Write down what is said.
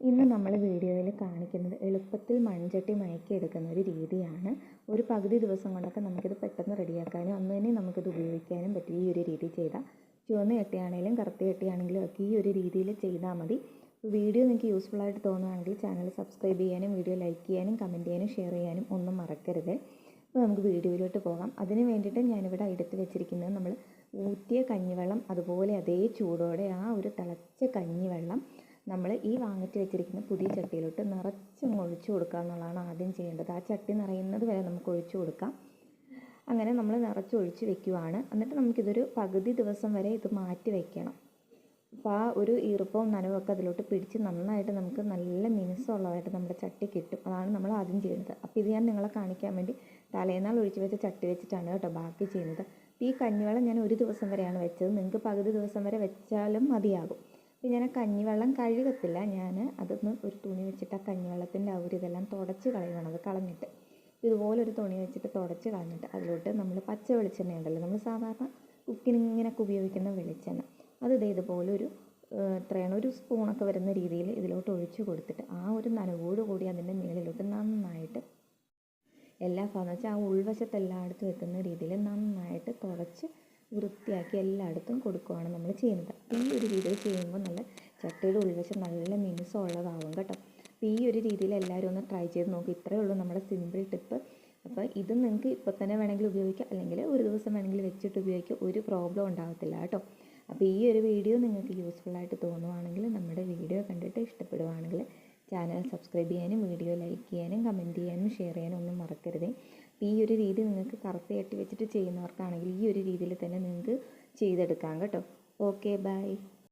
ഇന്ന് നമ്മൾ വീഡിയോയിൽ കാണിക്കുന്നത് എളുപ്പത്തിൽ മൺചട്ടി മയക്കിയെടുക്കുന്ന ഒരു രീതിയാണ്. ഒരു പകുതി ദിവസം കൊണ്ടൊക്കെ നമുക്കിത് പെട്ടെന്ന് റെഡിയാക്കാനും അന്ന് തന്നെ നമുക്കിത് ഉപയോഗിക്കാനും പറ്റും. ഈ ഒരു രീതി ചെയ്താൽ ചുവന്ന ചട്ടിയാണെങ്കിലും കറുത്ത ചട്ടിയാണെങ്കിലും ഒക്കെ ഈ ഒരു രീതിയിൽ ചെയ്താൽ മതി. വീഡിയോ നിങ്ങൾക്ക് യൂസ്ഫുൾ ആയിട്ട് തോന്നുകയാണെങ്കിൽ ചാനൽ സബ്സ്ക്രൈബ് ചെയ്യാനും വീഡിയോ ലൈക്ക് ചെയ്യാനും കമന്റ് ചെയ്യാനും ഷെയർ ചെയ്യാനും ഒന്നും മറക്കരുത്. അപ്പോൾ നമുക്ക് വീഡിയോയിലോട്ട് പോകാം. അതിന് വേണ്ടിയിട്ട് ഞാനിവിടെ എടുത്ത് വെച്ചിരിക്കുന്നത് നമ്മൾ ഊറ്റിയ കഞ്ഞിവെള്ളം അതുപോലെ അതേ ചൂടോടെ ആ ഒരു തിളച്ച കഞ്ഞിവെള്ളം നമ്മൾ ഈ വാങ്ങിച്ച് വെച്ചിരിക്കുന്ന പുതിയ ചട്ടിയിലോട്ട് നിറച്ചും ഒഴിച്ചു കൊടുക്കുക എന്നുള്ളതാണ് ആദ്യം ചെയ്യേണ്ടത്. ആ ചട്ടി നിറയുന്നത് വരെ നമുക്ക് ഒഴിച്ചു കൊടുക്കാം. അങ്ങനെ നമ്മൾ നിറച്ച് ഒഴിച്ച് വെക്കുവാണ്. എന്നിട്ട് നമുക്കിതൊരു പകുതി ദിവസം വരെ ഇത് മാറ്റി വെക്കണം. അപ്പോൾ ആ ഒരു ഈർപ്പവും നനവൊക്കെ അതിലോട്ട് പിടിച്ച് നന്നായിട്ട് നമുക്ക് നല്ല മിനുസമുള്ളതായിട്ട് നമ്മുടെ ചട്ടി കിട്ടും. അതാണ് നമ്മൾ ആദ്യം ചെയ്യുന്നത് അപ്പോൾ ഇത് ഞാൻ നിങ്ങളെ കാണിക്കാൻ വേണ്ടി തലേന്നാൾ ഒഴിച്ച് വെച്ച ചട്ടി വെച്ചിട്ടാണ് കേട്ടോ ബാക്കി ചെയ്യുന്നത്. ഈ കഞ്ഞിവെള്ളം ഞാൻ ഒരു ദിവസം വരെയാണ് വെച്ചത്. നിങ്ങൾക്ക് പകുതി ദിവസം വരെ വെച്ചാലും മതിയാകും. ഞാൻ കഞ്ഞി കഞ്ഞിവെള്ളം കഴുകത്തില്ല ഞാൻ അതൊന്ന് ഒരു തുണി വെച്ചിട്ട് ആ കഞ്ഞിവെള്ളത്തിന്റെ ആ ഒരു ഇതെല്ലാം തുടച്ച് കളയണം. അത് കളഞ്ഞിട്ട്. ഇതുപോലെ ഒരു തുണി വെച്ചിട്ട് തുടച്ച് കളഞ്ഞിട്ട് അതിലോട്ട് നമ്മൾ പച്ച വെളിച്ചെണ്ണ ഉണ്ടല്ലോ. നമ്മൾ സാധാരണ കുക്കിങ്ങിനൊക്കെ ഉപയോഗിക്കുന്ന വെളിച്ചെണ്ണ. അത് ഇതേ ഇതുപോലെ ഒരു എത്രയാണ്? ഒരു സ്പൂണൊക്കെ വരുന്ന രീതിയിൽ ഇതിലോട്ട് ഒഴിച്ച് കൊടുത്തിട്ട് ആ ഒരു നനവോട് കൂടി അതിന്റെ മുകളിലോട്ട് നന്നായിട്ട് എല്ലാ ഭാഗം വെച്ചാൽ ആ ഉൾവശത്ത് എല്ലായിടത്തും എത്തുന്ന രീതിയിൽ നന്നായിട്ട് തുടച്ച് വൃത്തിയാക്കി എല്ലായിടത്തും കൊടുക്കുകയാണ് നമ്മൾ ചെയ്യുന്നത്. ഈ ഒരു രീതിയിൽ ചെയ്യുമ്പോൾ നല്ല ചട്ടിയുടെ ഉൾവശം നല്ല മിനുസമുള്ളതാവും കേട്ടോ. അപ്പോൾ ഈ ഒരു രീതിയിൽ എല്ലാവരും ഒന്ന് ട്രൈ ചെയ്ത് നോക്കി. ഇത്രയേ ഉള്ളൂ നമ്മുടെ സിമ്പിൾ ടിപ്പ് അപ്പോൾ ഇത് നിങ്ങൾക്ക് ഇപ്പോൾ തന്നെ വേണമെങ്കിൽ ഉപയോഗിക്കാം. അല്ലെങ്കിൽ ഒരു ദിവസം വേണമെങ്കിൽ വെച്ചിട്ട് ഉപയോഗിക്കുക ഒരു പ്രോബ്ലം ഉണ്ടാകത്തില്ല കേട്ടോ. അപ്പോൾ ഈ ഒരു വീഡിയോ നിങ്ങൾക്ക് യൂസ്ഫുൾ ആയിട്ട് തോന്നുവാണെങ്കിൽ നമ്മുടെ വീഡിയോ കണ്ടിട്ട് ഇഷ്ടപ്പെടുവാണെങ്കിൽ ചാനൽ സബ്സ്ക്രൈബ് ചെയ്യാനും വീഡിയോ ലൈക്ക് ചെയ്യാനും കമന്റ് ചെയ്യാനും ഷെയർ ചെയ്യാനും ഒന്നും മറക്കരുത്. ഈ ഒരു രീതി നിങ്ങൾക്ക് കറുത്ത ചട്ടി വെച്ചിട്ട് ചെയ്യുന്നവർക്കാണെങ്കിൽ ഈ ഒരു രീതിയിൽ തന്നെ നിങ്ങൾക്ക് ചെയ്തെടുക്കാം കേട്ടോ. Okay bye